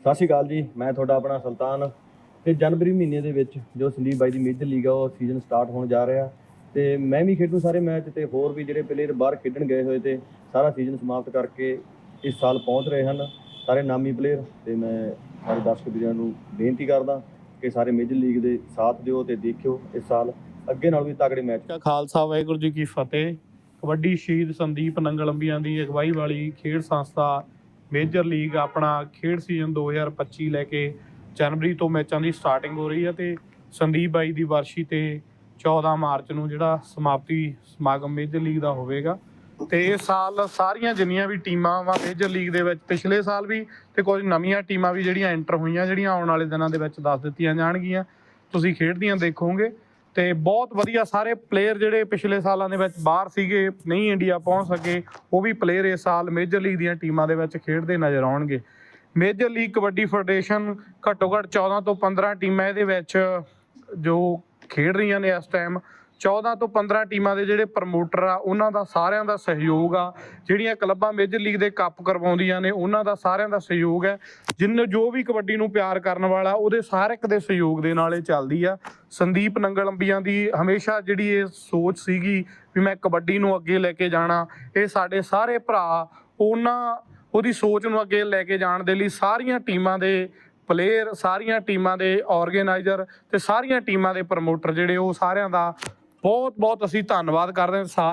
ਸਤਿ ਸ਼੍ਰੀ ਅਕਾਲ ਜੀ, ਮੈਂ ਤੁਹਾਡਾ ਆਪਣਾ ਸੁਲਤਾਨ ਤੇ ਜਨਵਰੀ ਮਹੀਨੇ ਦੇ ਵਿੱਚ ਜੋ ਸੰਦੀਪ ਬਾਈ ਦੀ ਮੇਜਰ ਲੀਗ ਆ, ਉਹ ਸੀਜ਼ਨ ਸਟਾਰਟ ਹੋਣ ਜਾ ਰਿਹਾ ਤੇ ਮੈਂ ਵੀ ਖੇਡੂ ਸਾਰੇ ਮੈਚ ਤੇ ਹੋਰ ਵੀ ਜਿਹੜੇ ਪਲੇਅਰ ਬਾਹਰ ਖੇਡਣ ਗਏ ਹੋਏ ਤੇ ਸਾਰਾ ਸੀਜ਼ਨ ਸਮਾਪਤ ਕਰਕੇ ਇਸ ਸਾਲ ਪਹੁੰਚ ਰਹੇ ਹਨ, ਸਾਰੇ ਨਾਮੀ ਪਲੇਅਰ ਤੇ ਮੈਂ ਸਾਰੇ ਦਰਸ਼ਕ ਵੀਰਾਂ ਨੂੰ ਬੇਨਤੀ ਕਰਦਾ ਕਿ ਸਾਰੇ ਮੇਜਰ ਲੀਗ ਦੇ ਸਾਥ ਦਿਓ ਤੇ ਦੇਖਿਓ ਇਸ ਸਾਲ ਅੱਗੇ ਨਾਲ ਵੀ ਤਕੜੇ ਮੈਚ ਖਾਲਸਾ, ਵਾਹਿਗੁਰੂ ਜੀ ਕੀ ਫਤਿਹ। ਕਬੱਡੀ ਸ਼ਹੀਦ ਸੰਦੀਪ ਨੰਗਲੰਬੀਆਂ ਦੀ ਅਗਵਾਈ ਵਾਲੀ ਖੇਡ ਸੰਸਥਾ ਮੇਜਰ ਲੀਗ ਆਪਣਾ ਖੇਡ ਸੀਜ਼ਨ 2025 ਲੈ ਕੇ ਜਨਵਰੀ ਤੋਂ ਮੈਚਾਂ ਦੀ ਸਟਾਰਟਿੰਗ ਹੋ ਰਹੀ ਹੈ ਤੇ ਸੰਦੀਪ ਬਾਈ ਦੀ ਵਰਸ਼ੀ ਤੇ 14 ਮਾਰਚ ਨੂੰ ਜਿਹੜਾ ਸਮਾਪਤੀ ਸਮਾਗਮ ਮੇਜਰ ਲੀਗ ਦਾ ਹੋਵੇਗਾ। ਤੇ ਇਹ ਸਾਲ ਸਾਰੀਆਂ ਜਿੰਨੀਆਂ ਵੀ ਟੀਮਾਂ ਵਾ ਮੇਜਰ ਲੀਗ ਦੇ ਵਿੱਚ ਪਿਛਲੇ ਸਾਲ ਵੀ ਤੇ ਕੁਝ ਨਵੀਆਂ ਟੀਮਾਂ ਵੀ ਜਿਹੜੀਆਂ ਐਂਟਰ ਹੋਈਆਂ, ਜਿਹੜੀਆਂ ਆਉਣ ਵਾਲੇ ਦਿਨਾਂ ਦੇ ਵਿੱਚ ਦੱਸ ਦਿੱਤੀਆਂ ਜਾਣਗੀਆਂ। ਤੁਸੀਂ ਖੇਡਦੀਆਂ ਦੇਖੋਗੇ। ਤੇ ਬਹੁਤ ਵਧੀਆ ਸਾਰੇ ਪਲੇਅਰ ਜਿਹੜੇ ਪਿਛਲੇ ਸਾਲਾਂ ਦੇ ਵਿੱਚ ਬਾਹਰ ਸੀਗੇ, ਨਹੀਂ ਇੰਡੀਆ ਪਹੁੰਚ ਸਕੇ, ਉਹ ਵੀ ਪਲੇਅਰ ਇਸ ਸਾਲ ਮੇਜਰ ਲੀਗ ਦੀਆਂ ਟੀਮਾਂ ਦੇ ਵਿੱਚ ਖੇਡਦੇ ਨਜ਼ਰ ਆਉਣਗੇ। ਮੇਜਰ ਲੀਗ ਕਬੱਡੀ ਫੈਡਰੇਸ਼ਨ ਘੱਟੋ ਘੱਟ 14 ਤੋਂ 15 ਟੀਮਾਂ ਇਹਦੇ ਵਿੱਚ ਜੋ ਖੇਡ ਰਹੀਆਂ ਨੇ ਇਸ ਟਾਈਮ 14 ਤੋਂ 15 ਟੀਮਾਂ ਦੇ ਜਿਹੜੇ ਪ੍ਰਮੋਟਰ ਆ, ਉਹਨਾਂ ਦਾ ਸਾਰਿਆਂ ਦਾ ਸਹਿਯੋਗ ਆ। ਜਿਹੜੀਆਂ ਕਲੱਬਾਂ ਮੇਜਰ ਲੀਗ ਦੇ ਕੱਪ ਕਰਵਾਉਂਦੀਆਂ ਨੇ, ਉਹਨਾਂ ਦਾ ਸਾਰਿਆਂ ਦਾ ਸਹਿਯੋਗ ਹੈ। ਜਿੰਨ ਜੋ ਵੀ ਕਬੱਡੀ ਨੂੰ ਪਿਆਰ ਕਰਨ ਵਾਲਾ, ਉਹਦੇ ਸਾਰੇ ਇੱਕ ਦੇ ਸਹਿਯੋਗ ਦੇ ਨਾਲ ਇਹ ਚੱਲਦੀ ਆ। ਸੰਦੀਪ ਨੰਗਲੰਬੀਆਂ ਦੀ ਹਮੇਸ਼ਾ ਜਿਹੜੀ ਇਹ ਸੋਚ ਸੀਗੀ ਵੀ ਮੈਂ ਕਬੱਡੀ ਨੂੰ ਅੱਗੇ ਲੈ ਕੇ ਜਾਣਾ, ਇਹ ਸਾਡੇ ਸਾਰੇ ਭਰਾ ਉਹਨਾਂ, ਉਹਦੀ ਸੋਚ ਨੂੰ ਅੱਗੇ ਲੈ ਕੇ ਜਾਣ ਦੇ ਲਈ ਸਾਰੀਆਂ ਟੀਮਾਂ ਦੇ ਪਲੇਅਰ ਸਾਰੀਆਂ ਟੀਮਾਂ ਦੇ ਆਰਗੇਨਾਈਜ਼ਰ ਤੇ ਸਾਰੀਆਂ ਟੀਮਾਂ ਦੇ ਪ੍ਰਮੋਟਰ ਜਿਹੜੇ ਉਹ ਸਾਰਿਆਂ ਦਾ ਬਹੁਤ ਬਹੁਤ ਅਸੀਂ ਧੰਨਵਾਦ ਕਰਦੇ ਹਾਂ ਸਾਥ